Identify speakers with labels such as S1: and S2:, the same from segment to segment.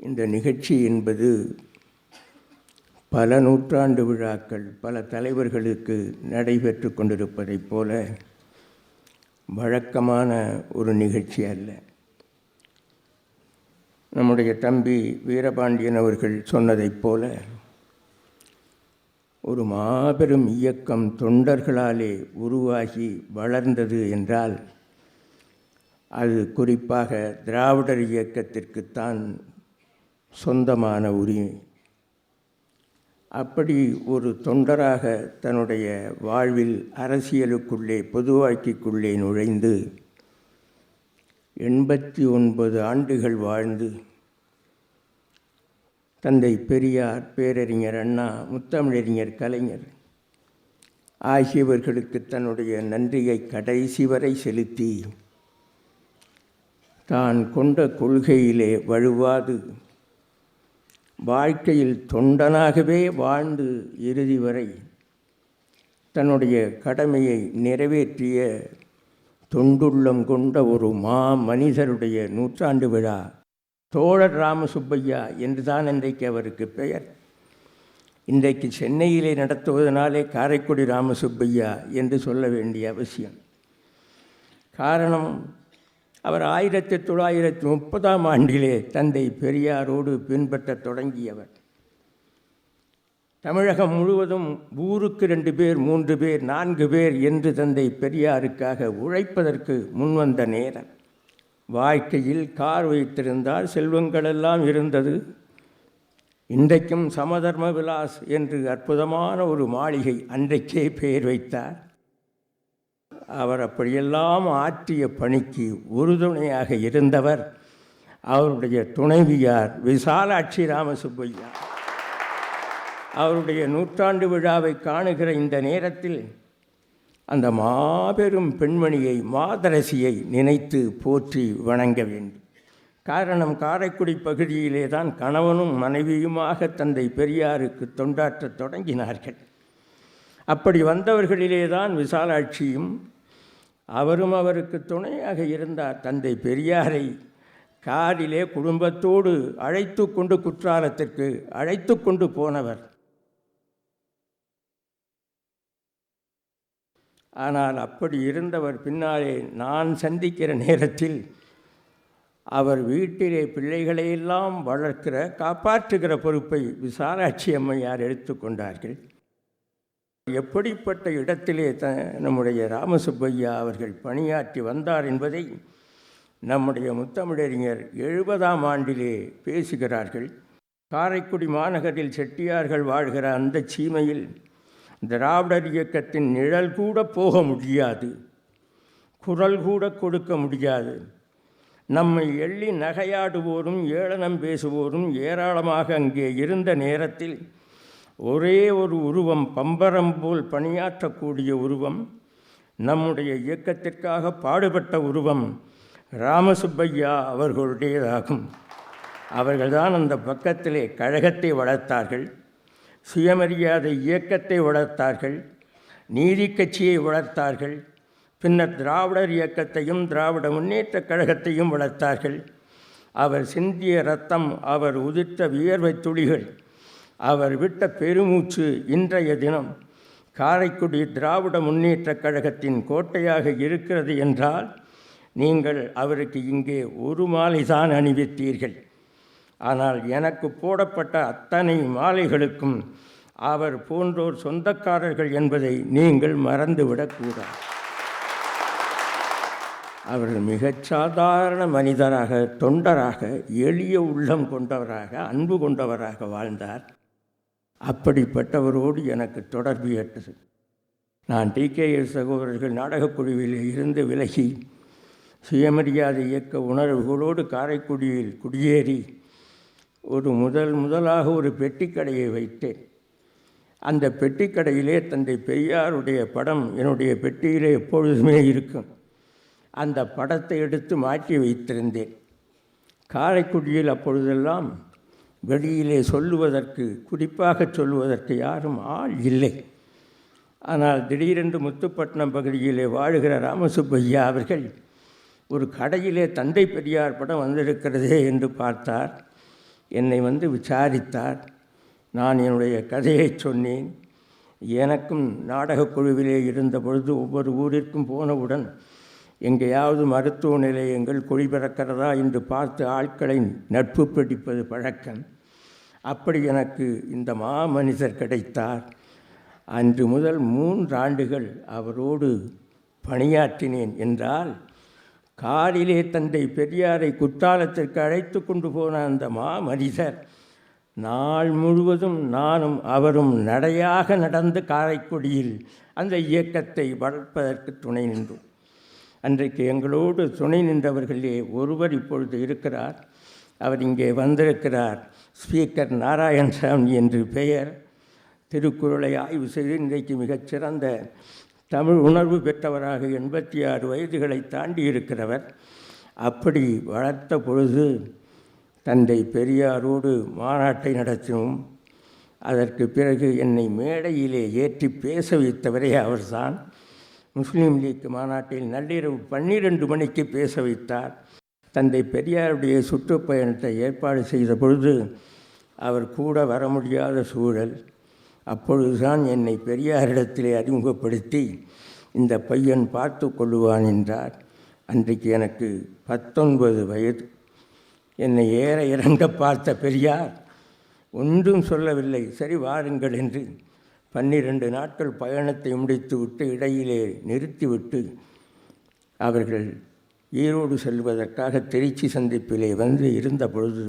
S1: இந்த நிகழ்ச்சி என்பது பல நூற்றாண்டு விழாக்கள் பல தலைவர்களுக்கு நடைபெற்று கொண்டிருப்பதைப் போல வழக்கமான ஒரு நிகழ்ச்சி அல்ல. நம்முடைய தம்பி வீரபாண்டியன் அவர்கள் சொன்னதைப் போல ஒரு மாபெரும் இயக்கம் தொண்டர்களாலே உருவாகி வளர்ந்தது என்றால் அது குறிப்பாக திராவிடர் இயக்கத்திற்குத்தான் சொந்தமான உரிமை. அப்படி ஒரு தொண்டராக தன்னுடைய வாழ்வில் அரசியலுக்குள்ளே பொதுவாக்கிக்குள்ளே நுழைந்து எண்பத்தி ஒன்பது ஆண்டுகள் வாழ்ந்து தந்தை பெரியார் பேரறிஞர் அண்ணா முத்தமிழறிஞர் கலைஞர் ஆகியவர்களுக்கு தன்னுடைய நன்றியை கடைசி வரை செலுத்தி தான் கொண்ட கொள்கையிலே வழுவாது வாழ்க்கையில் தொண்டனாகவே வாழ்ந்து இறுதி வரை தன்னுடைய கடமையை நிறைவேற்றிய தொண்டுள்ளம் கொண்ட ஒரு மா மனிதருடைய நூற்றாண்டு விழா தோழர் ராமசுப்பையா என்றுதான் இன்றைக்கு அவருக்கு பெயர். இன்றைக்கு சென்னையிலே நடத்துவதனாலே காரைக்குடி ராமசுப்பையா என்று சொல்ல வேண்டிய அவசியம். காரணம் அவர் ஆயிரத்தி தொள்ளாயிரத்தி முப்பதாம் ஆண்டிலே தந்தை பெரியாரோடு பின்பற்றத் தொடங்கியவர். தமிழகம் முழுவதும் ஊருக்கு ரெண்டு பேர் மூன்று பேர் நான்கு பேர் என்று தந்தை பெரியாருக்காக உழைப்பதற்கு முன்வந்த நேரம். வாழ்க்கையில் கார் வைத்திருந்தால் செல்வங்களெல்லாம் இருந்தது. இன்றைக்கும் சமதர்ம விலாஸ் என்று அற்புதமான ஒரு மாளிகை அன்றைக்கே பெயர் வைத்தார். அவர் அப்படியெல்லாம் ஆற்றிய பணிக்கு உறுதுணையாக இருந்தவர் அவருடைய துணைவியார் விசாலாட்சி ராமசுப்பையா அவருடைய நூற்றாண்டு விழாவை காணுகிற இந்த நேரத்தில் அந்த மாபெரும் பெண்மணியை மாதரசியை நினைத்து போற்றி வணங்க வேண்டும். காரணம் காரைக்குடி பகுதியிலே தான் கணவனும் மனைவியுமாக தந்தை பெரியாருக்கு தொண்டாற்றத் தொடங்கினார்கள். அப்படி வந்தவர்களிலே தான் விசாலாட்சியும் அவரும் அவருக்கு துணையாக இருந்தார். தந்தை பெரியாரை காரிலே குடும்பத்தோடு அழைத்து கொண்டு குற்றாலத்திற்கு அழைத்து கொண்டு போனவர். ஆனால் அப்படி இருந்தவர் பின்னாலே நான் சந்திக்கிற நேரத்தில் அவர் வீட்டிலே பிள்ளைகளையெல்லாம் வளர்க்கிற காப்பாற்றுகிற பொறுப்பை விசாலாட்சி அம்மையார் எடுத்துக்கொண்டார்கள் எப்படிப்பட்ட இடத்திலே த நம்முடைய ராமசுப்பையா அவர்கள் பணியாற்றி வந்தார் என்பதை நம்முடைய முத்தமிழறிஞர் எழுபதாம் ஆண்டிலே பேசுகிறார்கள். காரைக்குடி மாநகரில் செட்டியார்கள் வாழ்கிற அந்த சீமையில் திராவிடர் இயக்கத்தின் நிழல் கூட போக முடியாது. குரல் கூட கொடுக்க முடியாது. நம்மை எள்ளி நகையாடுவோரும் ஏளனம் பேசுவோரும் ஏராளமாக அங்கே இருந்த நேரத்தில் ஒரே ஒரு உருவம் பம்பரம் போல் பணியாற்றக்கூடிய உருவம் நம்முடைய இயக்கத்திற்காக பாடுபட்ட உருவம் ராமசுப்பையா அவர்களுடையதாகும். அவர்கள்தான் அந்த பக்கத்திலே கழகத்தை வளர்த்தார்கள் சுயமரியாதை இயக்கத்தை வளர்த்தார்கள் நீதி கட்சியை வளர்த்தார்கள் பின்னர் திராவிடர் இயக்கத்தையும் திராவிட முன்னேற்ற கழகத்தையும் வளர்த்தார்கள். அவர் சிந்திய ரத்தம் அவர் உதிர்த்த வியர்வை துளிகள் அவர் விட்ட பெருமூச்சு இன்றைய தினம் காரைக்குடி திராவிட முன்னேற்றக் கழகத்தின் கோட்டையாக இருக்கிறது என்றால் நீங்கள் அவருக்கு இங்கே ஒரு மாலை தான் அணிவித்தீர்கள். ஆனால் எனக்கு போடப்பட்ட அத்தனை மாலைகளுக்கும் அவர் போன்றோர் சொந்தக்காரர்கள் என்பதை நீங்கள் மறந்துவிடக்கூடாது அவர் மிகச்சாதாரண மனிதராக தொண்டராக எளிய உள்ளம் கொண்டவராக அன்பு கொண்டவராக வாழ்ந்தார். அப்படிப்பட்டவரோடு எனக்கு தொடர்பு ஏற்றது நான் டிகேஎஸ் சகோதரர்கள் நாடகக் குழுவில் இருந்து விலகி சுயமரியாதை இயக்க உணர்வுகளோடு காரைக்குடியில் குடியேறி ஒரு முதல் முதலாக ஒரு பெட்டிக்கடையை வைத்தேன். அந்த பெட்டிக்கடையிலே தந்தை பெரியாருடைய படம் என்னுடைய பெட்டியிலே எப்பொழுதுமே இருக்கும். அந்த படத்தை எடுத்து மாற்றி வைத்திருந்தேன். காரைக்குடியில் அப்பொழுதெல்லாம் வெளியிலே சொல்லுவதற்கு குறிப்பாக சொல்லுவதற்கு யாரும் ஆள் இல்லை. ஆனால் திடீரென்று முத்துப்பட்டினம் பகுதியிலே வாழுகிற ராமசுப்பையா அவர்கள் ஒரு கடையிலே தந்தை பெரியார் படம் வந்திருக்கிறதே என்று பார்த்தார். என்னை வந்து விசாரித்தார். நான் என்னுடைய கதையை சொன்னேன். எனக்கும் நாடகக் குழுவிலே இருந்த பொழுது ஒவ்வொரு ஊரிற்கும் போனவுடன் எங்கேயாவது மருத்துவ நிலையங்கள் குடிபிறக்கிறதா என்று பார்த்து ஆட்களை நட்பு பிடிப்பது பழக்கம். அப்படி எனக்கு இந்த மாமனிதர் கிடைத்தார். அன்று முதல் மூன்று ஆண்டுகள் அவரோடு பணியாற்றினேன் என்றால் காரிலே தந்தை பெரியாரை குற்றாலத்திற்கு அழைத்து கொண்டு போன அந்த மாமனிதர் நாள் முழுவதும் நானும் அவரும் நடையாக நடந்து காரைக்குடியில் அந்த இயக்கத்தை வளர்ப்பதற்கு துணை நின்றோம். அன்றைக்கு எங்களோடு துணை நின்றவர்களே ஒருவர் இப்பொழுது இருக்கிறார். அவர் இங்கே வந்திருக்கிறார். ஸ்பீக்கர் நாராயணசாமி என்று பெயர். திருக்குறளை ஆய்வு செய்து இன்றைக்கு மிகச்சிறந்த தமிழ் உணர்வு பெற்றவராக எண்பத்தி ஆறு வயதுகளை தாண்டி இருக்கிறவர் அப்படி வளர்த்த பொழுது தந்தை பெரியாரோடு மாநாட்டை நடத்தினோம். அதற்கு பிறகு என்னை மேடையிலே ஏற்றி பேச வைத்தவரே அவர்தான். முஸ்லீம் லீக் மாநாட்டில் நள்ளிரவு பன்னிரண்டு மணிக்கு பேச வைத்தார். தந்தை பெரியாருடைய சுற்றுப்பயணத்தை ஏற்பாடு செய்த பொழுது அவர் கூட வர முடியாத சூழல். அப்பொழுதுதான் என்னை பெரியாரிடத்திலே அறிமுகப்படுத்தி இந்த பையன் பார்த்து கொள்ளுவான் என்றார். அன்றைக்கு எனக்கு பத்தொன்பது வயது. என்னை ஏற இறங்க பார்த்த பெரியார் ஒன்றும் சொல்லவில்லை. சரி வாருங்கள் என்று பன்னிரண்டு நாட்கள் பயணத்தை முடித்துவிட்டு இடையிலே நிறுத்திவிட்டு அவர்கள் ஈரோடு செல்வதற்காக திருச்சி சந்திப்பிலே வந்து இருந்த பொழுது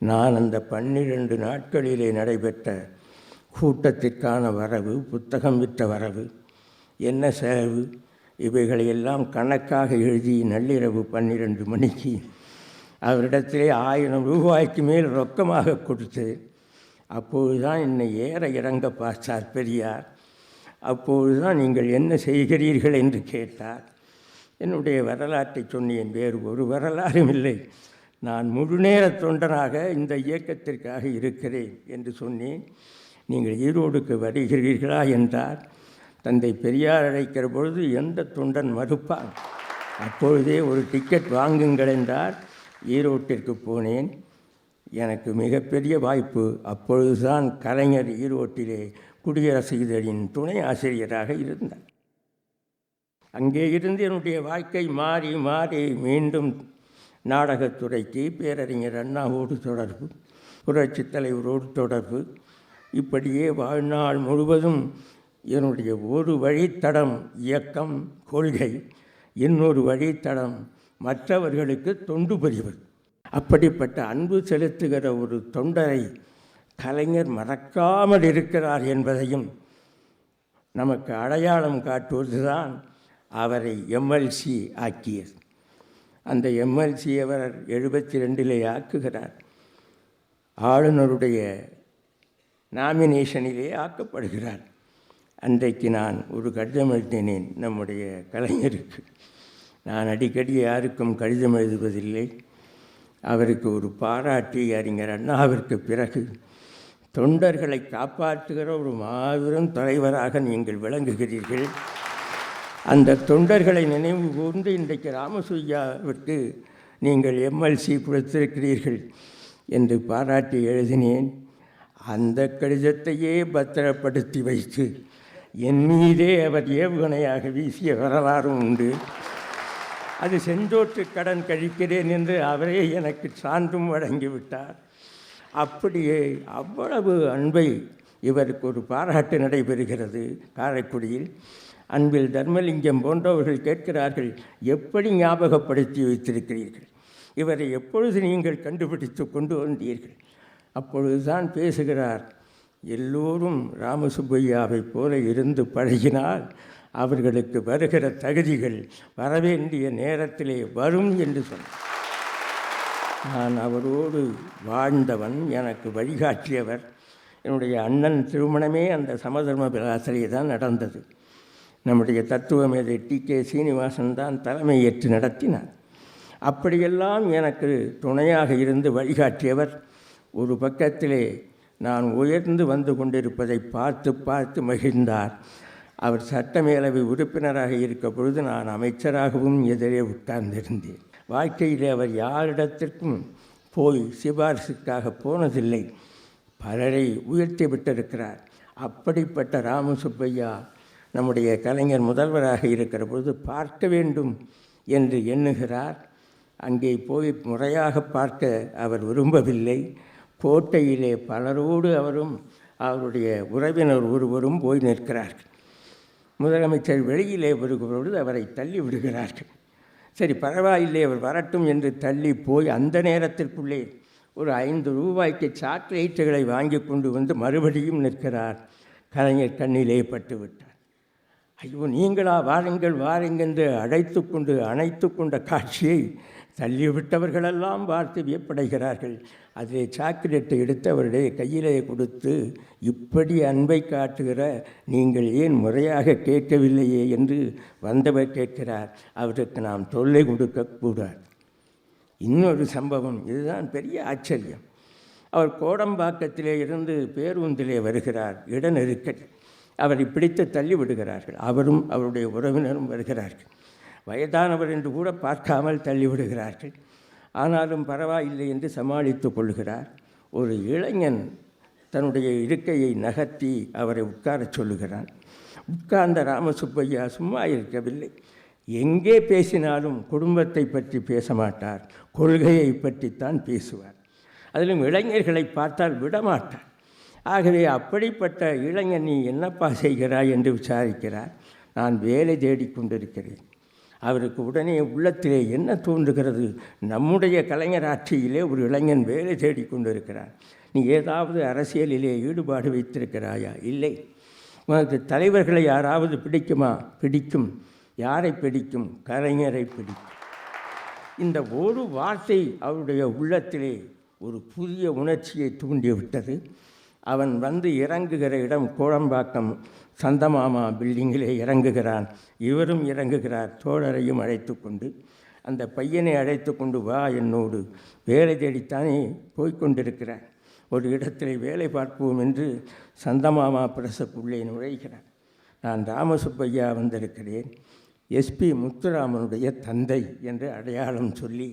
S1: நான் அந்த பன்னிரண்டு நாட்களிலே நடைபெற்ற கூட்டத்திற்கான வரவு புத்தகம் விற்ற வரவு என்ன செலவு இவைகளையெல்லாம் கணக்காக எழுதி நள்ளிரவு பன்னிரண்டு மணிக்கு அவரிடத்திலே ஆயிரம் ரூபாய்க்கு மேல் ரொக்கமாக கொடுத்து அப்பொழுதுதான் என்னை ஏற இறங்க பார்த்தார் பெரியார். அப்பொழுதுதான் நீங்கள் என்ன செய்கிறீர்கள் என்று கேட்டார். என்னுடைய வரலாற்றை சொன்னேன் வேறு ஒரு வரலாறும் இல்லை. நான் முழுநேர தொண்டனாக இந்த இயக்கத்திற்காக இருக்கிறேன் என்று சொன்னேன். நீங்கள் ஈரோடுக்கு வருகிறீர்களா என்றார். தந்தை பெரியார் அழைக்கிற பொழுது எந்த தொண்டன் மறுப்பான்? அப்பொழுதே ஒரு டிக்கெட் வாங்குங்கள் என்றார். ஈரோட்டிற்கு போனேன். எனக்கு மிகப்பெரிய வாய்ப்பு அப்பொழுதுதான் கலைஞர் ஈரோட்டிலே குடியரசு இதழின் துணை ஆசிரியராக இருந்தார். அங்கே இருந்து என்னுடைய வாழ்க்கை மாறி மாறி மீண்டும் நாடகத்துறைக்கு பேரறிஞர் அண்ணாவோடு தொடர்பு புரட்சித் தலைவரோடு தொடர்பு. இப்படியே வாழ்நாள் முழுவதும் என்னுடைய ஒரு வழித்தடம் இயக்கம் கொள்கை இன்னொரு வழித்தடம் மற்றவர்களுக்கு தொண்டு புரிவது. அப்படிப்பட்ட அன்பு செலுத்துகிற ஒரு தொண்டரை கலைஞர் மறக்காமல் இருக்கிறார் என்பதையும் நமக்கு அடையாளம் காட்டுவதுதான் அவரை எம்எல்சி ஆக்கியது. அந்த எம்எல்சி அவர் எழுபத்தி ரெண்டிலே ஆக்குகிறார். ஆளுநருடைய நாமினேஷனிலே ஆக்கப்படுகிறார். அன்றைக்கு நான் ஒரு கடிதம் எழுதினேன் நம்முடைய கலைஞருக்கு. நான் அடிக்கடி யாருக்கும் கடிதம் எழுதுவதில்லை. அவருக்கு ஒரு பாராட்டி அறிஞர் அண்ணாவிற்கு பிறகு. தொண்டர்களை காப்பாற்றுகிற ஒரு மாபெரும் தலைவராக நீங்கள் விளங்குகிறீர்கள். அந்த தொண்டர்களை நினைவு கூர்ந்து இன்றைக்கு ராமசுய்யாவிற்கு நீங்கள் எம்எல்சி கொடுத்திருக்கிறீர்கள் என்று பாராட்டி எழுதினேன். அந்த கடிதத்தையே பத்திரப்படுத்தி வைத்து என் மீதே அவர் ஏவுகணையாக வீசிய வரலாறும் உண்டு. அது செஞ்சோற்று கடன் கழிக்கிறேன் என்று அவரே எனக்கு சான்றும் வழங்கிவிட்டார். அப்படியே அவ்வளவு அன்பை இவருக்கு ஒரு பாராட்டு நடைபெறுகிறது. காரைக்குடியில் அன்பில் தர்மலிங்கம் போன்றவர்கள் கேட்கிறார்கள் எப்படி ஞாபகப்படுத்தி வைத்திருக்கிறீர்கள்? இவரை எப்பொழுது நீங்கள் கண்டுபிடித்து கொண்டு வந்தீர்கள்? அப்பொழுதுதான் பேசுகிறார் எல்லோரும் ராமசுப்பையாவைப் போல இருந்து பழகினால் அவர்களுக்கு வருகிற தகுதிகள் வரவேண்டிய நேரத்திலே வரும் என்று சொன்னார். நான் அவரோடு வாழ்ந்தவன் எனக்கு வழிகாட்டியவர். என்னுடைய அண்ணன் திருமணமே அந்த சமதர்ம பிராசிலே தான் நடந்தது. நம்முடைய தத்துவ மேதை டி. கே. சீனிவாசன் தான் தலைமை ஏற்று நடத்தினார். அப்படியெல்லாம் எனக்கு துணையாக இருந்து வழிகாட்டியவர். ஒரு பக்கத்திலே நான் உயர்ந்து வந்து கொண்டிருப்பதை பார்த்து பார்த்து மகிழ்ந்தார். அவர் சட்டமேலவை உறுப்பினராக இருக்க பொழுது நான் அமைச்சராகவும் எதிரே உட்கார்ந்திருந்தேன். வாழ்க்கையிலே அவர் யாரிடத்திற்கும் போய் சிபாரிசுக்காக போனதில்லை. பலரை உயர்த்தி விட்டிருக்கிறார். அப்படிப்பட்ட ராமசுப்பையா நம்முடைய கலைஞர் முதல்வராக இருக்கிற பொழுது பார்க்க வேண்டும் என்று எண்ணுகிறார். அங்கே போய் முறையாக பார்க்க அவர் விரும்பவில்லை. கோட்டையிலே பலரோடு அவரும் அவருடைய உறவினர் ஒருவரும் போய் நிற்கிறார்கள். முதலமைச்சர் வெளியிலே பொழுது அவரை தள்ளி விடுகிறார்கள். சரி பரவாயில்லை அவர் வரட்டும் என்று தள்ளி போய் அந்த நேரத்திற்குள்ளே ஒரு ஐந்து ரூபாய்க்கு சாக்லேட்டுகளை வாங்கி கொண்டு வந்து மறுபடியும் நிற்கிறார். கலைஞர் கண்ணிலே பட்டு விட்டார் ஐயோ நீங்களா வாருங்கள் வாருங்கள் என்று அழைத்து கொண்டு அணைத்து கொண்ட காட்சியை தள்ளிவிட்டவர்களெல்லாம் பார்த்து வியப்படைகிறார்கள். அதிலே சாக்லேட்டை எடுத்து அவருடைய கையிலே கொடுத்து இப்படி அன்பை காட்டுகிற நீங்கள் ஏன் முறையாக கேட்கவில்லையே? என்று வந்தவர் கேட்கிறார். அவருக்கு நாம் தொல்லை கொடுக்கக்கூடாது இன்னொரு சம்பவம். இதுதான் பெரிய ஆச்சரியம். அவர் கோடம்பாக்கத்திலே இருந்து பேருந்திலே வருகிறார். இட நெருக்கடி. அவரை பிடித்து தள்ளி விடுகிறார்கள் அவரும் அவருடைய உறவினரும் வருகிறார்கள். வயதானவர் என்று கூட பார்க்காமல் தள்ளிவிடுகிறார்கள். ஆனாலும் பரவாயில்லை என்று சமாளித்து கொள்கிறார். ஒரு இளைஞன் தன்னுடைய இருக்கையை நகர்த்தி அவரை உட்காரச் சொல்லுகிறான். உட்கார்ந்த ராமசுப்பையா சும்மா இருக்கவில்லை. எங்கே பேசினாலும் குடும்பத்தை பற்றி பேச மாட்டார். கொள்கையை பற்றித்தான் பேசுவார். அதிலும் இளைஞர்களை பார்த்தால் விடமாட்டார். ஆகவே அப்படிப்பட்ட இளைஞன் நீ என்னப்பா செய்கிறாய் என்று விசாரிக்கிறார். நான் வேலை தேடிக்கொண்டிருக்கிறேன் அவருக்கு உடனே உள்ளத்திலே என்ன தோன்றுகிறது? நம்முடைய கலைஞர் ஆட்சியிலே ஒரு இளைஞன் வேலை தேடிக்கொண்டிருக்கிறார் நீ ஏதாவது அரசியலிலே ஈடுபாடு வைத்திருக்கிறாயா? இல்லை. உனக்கு தலைவர்களை யாராவது பிடிக்குமா? பிடிக்கும். யாரை பிடிக்கும்? கலைஞரை பிடிக்கும். இந்த ஒரு வார்த்தை அவருடைய உள்ளத்திலே ஒரு புதிய உணர்ச்சியை தூண்டிவிட்டது. அவன் வந்து இறங்குகிற இடம் கோடம்பாக்கம் சந்தமாமா பில்டிங்கிலே இறங்குகிறான். இவரும் இறங்குகிறார். தோழரையும் அழைத்து கொண்டு. அந்த பையனை அழைத்து கொண்டு வா என்னோடு. வேலை தேடித்தானே போய்க்கொண்டிருக்கிறார் ஒரு இடத்தில் வேலை பார்ப்போம் என்று சந்தமாமா பிரசக்குள்ளே நுழைகிறார். நான் ராமசுப்பையா வந்திருக்கிறேன். எஸ்பி முத்துராமனுடைய தந்தை என்று அடையாளம் சொல்லி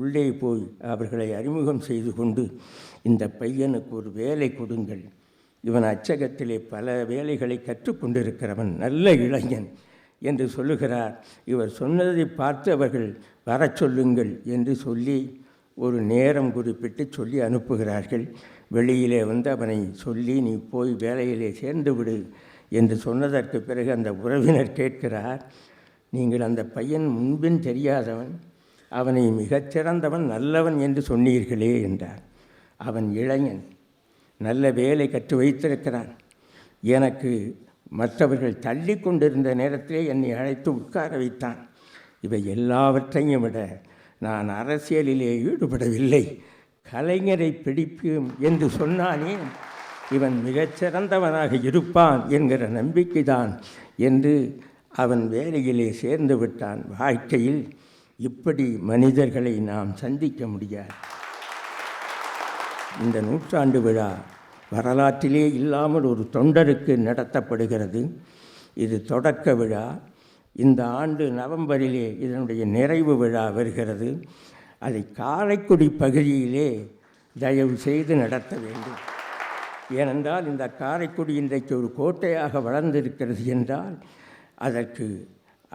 S1: உள்ளே போய் அவர்களை அறிமுகம் செய்து கொண்டு இந்த பையனுக்கு ஒரு வேலை கொடுங்கள். இவன் அச்சகத்திலே பல வேலைகளை கற்றுக்கொண்டிருக்கிறவன் நல்ல இளைஞன் என்று சொல்லுகிறார். இவர் சொன்னதை பார்த்து அவர்கள் வரச் சொல்லுங்கள் என்று சொல்லி ஒரு நேரம் குறிப்பிட்டு சொல்லி அனுப்புகிறார்கள். வெளியிலே வந்து அவனை சொல்லி நீ போய் வேலையிலே சேர்ந்து விடு என்று சொன்னதற்கு பிறகு அந்த உறவினர் கேட்கிறார். நீங்கள் அந்த பையன் முன்பின் தெரியாதவன் அவனை மிகச்சிறந்தவன் நல்லவன் என்று சொன்னீர்களே என்றார். அவன் இளைஞன் நல்ல வேலை கற்று வைத்திருக்கிறான். எனக்கு மற்றவர்கள் தள்ளி கொண்டிருந்த நேரத்திலே என்னை அழைத்து உட்கார வைத்தான். இவை எல்லாவற்றையும் விட நான் அரசியலிலே ஈடுபடவில்லை. கலைஞரை பிடிப்போம் என்று சொன்னானே இவன் மிகச்சிறந்தவனாக இருப்பான் என்கிற நம்பிக்கைதான் என்று அவன் வேலையிலே சேர்ந்து விட்டான். வாழ்க்கையில் இப்படி மனிதர்களை நாம் சந்திக்க முடியாது? இந்த நூற்றாண்டு விழா வரலாற்றிலே இல்லாமல் ஒரு தொண்டருக்கு நடத்தப்படுகிறது. இது தொடக்க விழா. இந்த ஆண்டு நவம்பரிலே இதனுடைய நிறைவு விழா வருகிறது. அதை காரைக்குடி பகுதியிலே தயவு செய்து நடத்த வேண்டும். ஏனென்றால் இந்த காரைக்குடி இன்றைக்கு ஒரு கோட்டையாக வளர்ந்திருக்கிறது என்றால் அதற்கு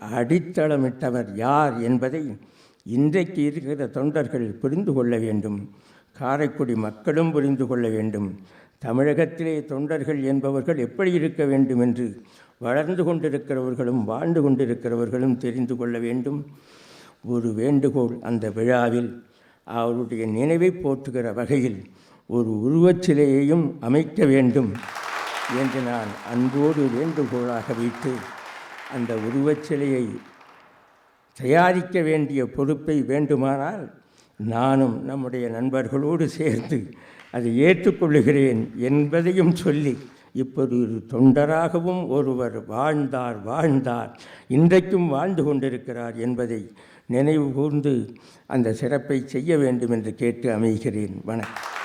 S1: அடித்தளமிட்டவர் யார் என்பதை இன்றைக்கு இருக்கிற தொண்டர்கள் புரிந்து கொள்ள வேண்டும். காரைக்குடி மக்களும் புரிந்து கொள்ள வேண்டும். தமிழகத்திலே தொண்டர்கள் என்பவர்கள் எப்படி இருக்க வேண்டும் என்று வளர்ந்து கொண்டிருக்கிறவர்களும் வாழ்ந்து கொண்டிருக்கிறவர்களும் தெரிந்து கொள்ள வேண்டும். ஒரு வேண்டுகோள் அந்த விழாவில் அவருடைய நினைவை போற்றுகிற வகையில் ஒரு உருவச்சிலையையும் அமைக்க வேண்டும் என்று நான் அன்போடு வேண்டுகோளாக வைத்து அந்த உருவச்சிலையை தயாரிக்க வேண்டிய பொறுப்பை வேண்டுமானால் நானும் நம்முடைய நண்பர்களோடு சேர்ந்து அதை ஏற்றுக்கொள்ளுகிறேன் என்பதையும் சொல்லி இப்போது ஒரு தொண்டராகவும் ஒருவர் வாழ்ந்தார் வாழ்ந்தார் இன்றைக்கும் வாழ்ந்து கொண்டிருக்கிறார் என்பதை நினைவு கூர்ந்து அந்த சிறப்பை செய்ய வேண்டும் என்று கேட்டு அமைகிறேன். வணக்கம்.